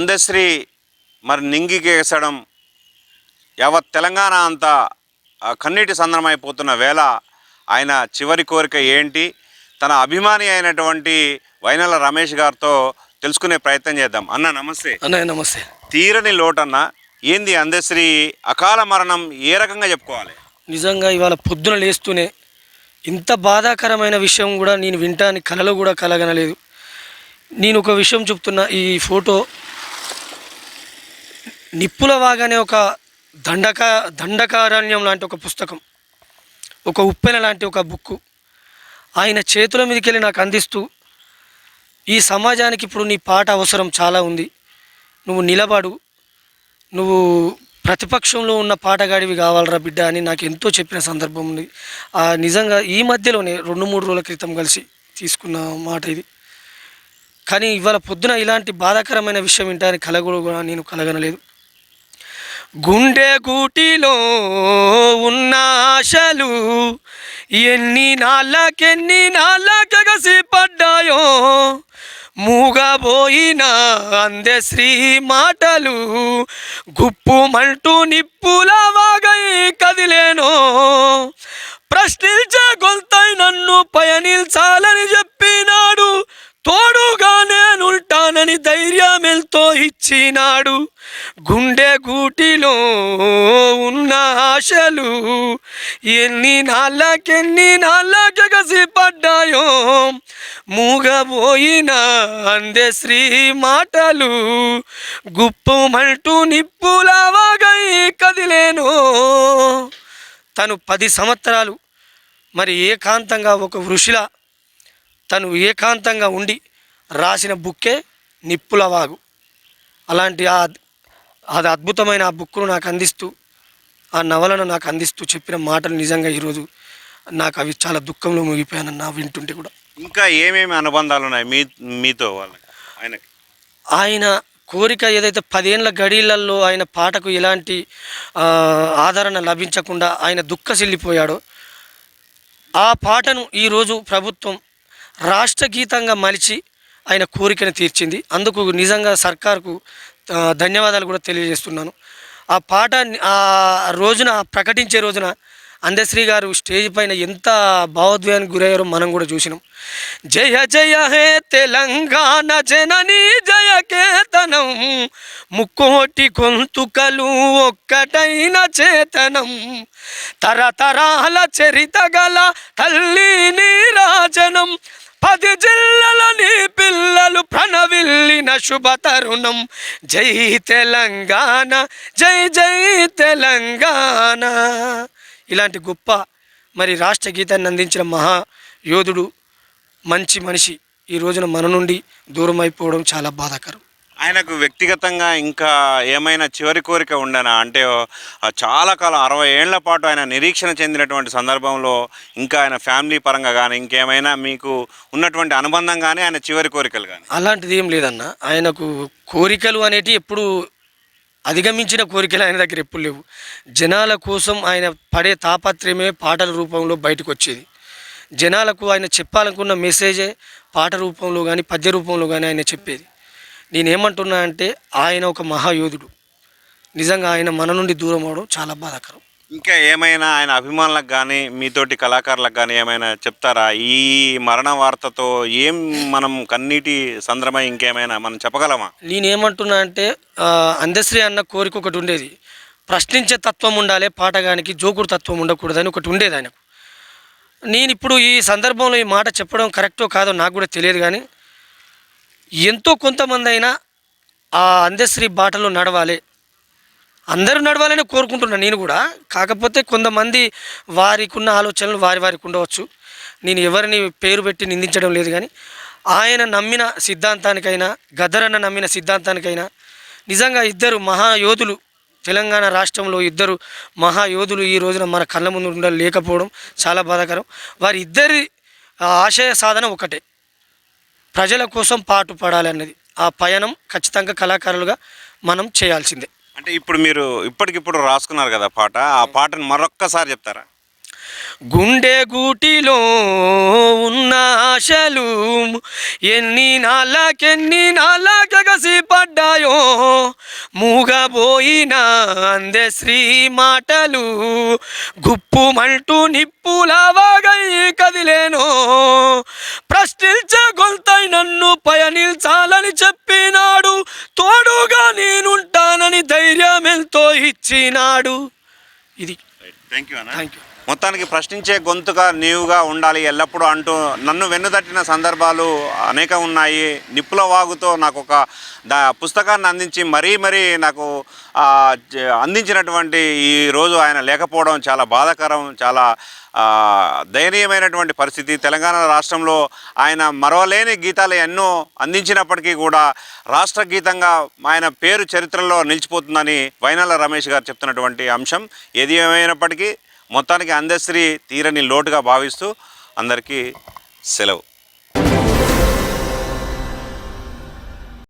అందశ్రీ మరి నింగికేసడం యావత్ తెలంగాణ అంతా కన్నీటి సందనమైపోతున్న వేళ ఆయన చివరి కోరిక ఏంటి? తన అభిమాని అయినటువంటి వైనల రమేష్ గారితో తెలుసుకునే ప్రయత్నం చేద్దాం. అన్న నమస్తే. అన్నయ్య నమస్తే. తీరని లోటన్న ఏంది అందశ్రీ అకాల మరణం ఏ రకంగా చెప్పుకోవాలి? నిజంగా ఇవాళ పొద్దున లేస్తూనే ఇంత బాధాకరమైన విషయం కూడా నేను వింటాని కలలో కూడా కలగనలేదు. నేను ఒక విషయం చెప్తున్నా ఈ ఫోటో నిప్పుల వాగానే ఒక దండక దండకారణ్యం లాంటి ఒక పుస్తకం. ఒక ఉప్పెన లాంటి ఒక బుక్కు. ఆయన చేతుల మీదకి వెళ్ళి నాకు అందిస్తూ ఈ సమాజానికి ఇప్పుడు నీ పాట అవసరం చాలా ఉంది. నువ్వు నిలబడు. నువ్వు ప్రతిపక్షంలో ఉన్న పాటగాడివి కావాలరా బిడ్డ అని నాకు ఎంతో చెప్పిన సందర్భం ఉంది. ఆ నిజంగా ఈ మధ్యలోనే రెండు మూడు రోజుల క్రితం కలిసి తీసుకున్న మాట ఇది. కానీ ఇవాళ పొద్దున ఇలాంటి బాధాకరమైన విషయం వింటానికి కలగ కూడా నేను కలగనలేదు. గుండె గూటిలో ఉన్న ఆశలు ఎన్ని నాళ్ళకెన్ని నాళ్ళకగసి పడ్డాయో? మూగబోయిన అందే శ్రీ మాటలు గుప్పుమంటూ నిప్పుల వాగై కదిలేనో? ప్రశ్నించే గొంతై నన్ను పయనించాలని చెప్పినాడు తోడుగా నేనుంటానని ధైర్యం ఎంతో ఇచ్చినాడు. గుండె గూటిలో ఉన్న ఆశలు ఎన్ని నాళ్ళకెన్ని నాళ్ళకగసి పడ్డాయో మూగబోయిన అందే శ్రీ మాటలు గుప్పుమంటూ నిప్పుల వాగై కదిలేను. తను పది సంవత్సరాలు మరి ఏకాంతంగా ఒక వృషిలా తను ఏకాంతంగా ఉండి రాసిన బుక్కే నిప్పుల వాగు. అలాంటి ఆ అది అద్భుతమైన ఆ బుక్ను నాకు అందిస్తూ ఆ నవలను నాకు అందిస్తూ చెప్పిన మాటలు నిజంగా ఈరోజు నాకు అవి చాలా దుఃఖంలో ముగిపోయానన్న వింటుంటే కూడా. ఇంకా ఏమేమి అనుబంధాలు ఉన్నాయి మీ మీతో వాళ్ళకి ఆయనకి? ఆయన కోరిక ఏదైతే పదేళ్ళ గడిలలో ఆయన పాటకు ఎలాంటి ఆదరణ లభించకుండా ఆయన దుఃఖసిల్లిపోయాడో ఆ పాటను ఈరోజు ప్రభుత్వం రాష్ట్ర గీతంగా మలిచి ఆయన కోరికను తీర్చింది. అందుకు నిజంగా సర్కార్కు ధన్యవాదాలు కూడా తెలియజేస్తున్నాను. ఆ పాట ఆ రోజున ప్రకటించే రోజున అందశ్రీ గారు స్టేజ్ పైన ఎంత భావోద్వేగానికి గురయ్యారో మనం కూడా చూసినాం. జయ జయ హే తెలంగాణ జనని జయ కేతనం ముక్కోటి గొంతుకలు ఒక్కటైన చేతనం. తరతరాల చరిత గల తల్లి నీరాజనం పది జిల్లలని పిల్లలు ప్రణవిల్లిన శుభ తరుణం. జై తెలంగాణ జై జై తెలంగాణ. ఇలాంటి గొప్ప మరి రాష్ట్ర గీతాన్ని అందించిన మహా యోధుడు మంచి మనిషి ఈ రోజున మన నుండి దూరం అయిపోవడం చాలా బాధాకరం. ఆయనకు వ్యక్తిగతంగా ఇంకా ఏమైనా చివరి కోరిక ఉండనా? అంటే చాలా కాలం అరవై ఏళ్ళ పాటు ఆయన నిరీక్షణ చెందినటువంటి సందర్భంలో ఇంకా ఆయన ఫ్యామిలీ పరంగా కానీ ఇంకేమైనా మీకు ఉన్నటువంటి అనుబంధం కానీ ఆయన చివరి కోరికలు కానీ అలాంటిది ఏం లేదన్న. ఆయనకు కోరికలు అనేటివి ఎప్పుడు అధిగమించిన కోరికలు ఆయన దగ్గర ఎప్పుడు లేవు. జనాల కోసం ఆయన పడే తాపత్రయమే పాటల రూపంలో బయటకు వచ్చేది జనాలకు ఆయన చెప్పాలనుకున్న మెసేజే పాట రూపంలో కానీ పద్య రూపంలో కానీ ఆయన చెప్పేది. నేనేమంటున్నా అంటే ఆయన ఒక మహాయోధుడు. నిజంగా ఆయన మన నుండి దూరం అవడం చాలా బాధాకరం. ఇంకా ఏమైనా ఆయన అభిమానులకు కానీ మీతోటి కళాకారులకు కానీ ఏమైనా చెప్తారా? ఈ మరణ వార్తతో ఏం మనం కన్నీటి సంద్రమై ఇంకేమైనా మనం చెప్పగలమా? నేనేమంటున్నా అంటే అందశ్రీ అన్న కోరిక ఒకటి ఉండేది. ప్రశ్నించే తత్వం ఉండాలి పాటగానికి జోకుడు తత్వం ఉండకూడదని ఒకటి ఉండేది ఆయనకు. నేను ఇప్పుడు ఈ సందర్భంలో ఈ మాట చెప్పడం కరెక్టో కాదో నాకు కూడా తెలియదు కానీ ఎంతో కొంతమంది అయినా ఆ అందశ్రీ బాటలో నడవాలి. అందరూ నడవాలని కోరుకుంటున్నాను నేను కూడా. కాకపోతే కొంతమంది వారికి ఉన్న ఆలోచనలు వారి వారికి ఉండవచ్చు. నేను ఎవరిని పేరు పెట్టి నిందించడం లేదు కానీ ఆయన నమ్మిన సిద్ధాంతానికైనా గదరన్న నమ్మిన సిద్ధాంతానికైనా నిజంగా ఇద్దరు మహాయోధులు తెలంగాణ రాష్ట్రంలో ఇద్దరు మహాయోధులు ఈ రోజున మన కళ్ళ ముందు ఉండ లేకపోవడం చాలా బాధాకరం. వారి ఇద్దరి ఆశయ సాధన ఒకటే. ప్రజల కోసం పాటు పడాలి అన్నది. ఆ పయనం ఖచ్చితంగా కళాకారులుగా మనం చేయాల్సిందే. అంటే ఇప్పుడు మీరు ఇప్పటికిప్పుడు రాసుకున్నారు కదా పాట. ఆ పాటను మరొక్కసారి చెప్తారా? గుండె గూటిలో ఉన్న ఆశలు ఎన్ని నాళ్ళకెన్ని నాళ్ళకగసి పడ్డాయో మూగబోయిన అందే శ్రీ మాటలు గుప్పుమంటూ నిప్పులవాగై కదిలేనో ప్రశ్నించే గొంతై నన్ను పయనిల్చాలని చెప్పినాడు తోడుగా నేనుంటానని ధైర్యం ఎంతో ఇచ్చినాడు. ఇది. థ్యాంక్ యూ థ్యాంక్ యూ మొత్తానికి ప్రశ్నించే గొంతుగా నీవుగా ఉండాలి ఎల్లప్పుడూ అంటూ నన్ను వెన్నుదట్టిన సందర్భాలు అనేక ఉన్నాయి. నిప్పుల వాగుతో నాకు ఒక దా పుస్తకాన్ని అందించి మరీ మరీ నాకు అందించినటువంటి ఈ రోజు ఆయన లేకపోవడం చాలా బాధాకరం చాలా దయనీయమైనటువంటి పరిస్థితి. తెలంగాణ రాష్ట్రంలో ఆయన మరవలేని గీతాలు ఎన్నో అందించినప్పటికీ కూడా రాష్ట్ర గీతంగా ఆయన పేరు చరిత్రలో నిలిచిపోతుందని వైనాల రమేష్ గారు చెప్తున్నటువంటి అంశం. ఏది ఏమైనప్పటికీ మొత్తానికి అందశ్రీ తీరని లోటుగా భావిస్తూ అందరికీ సెలవు.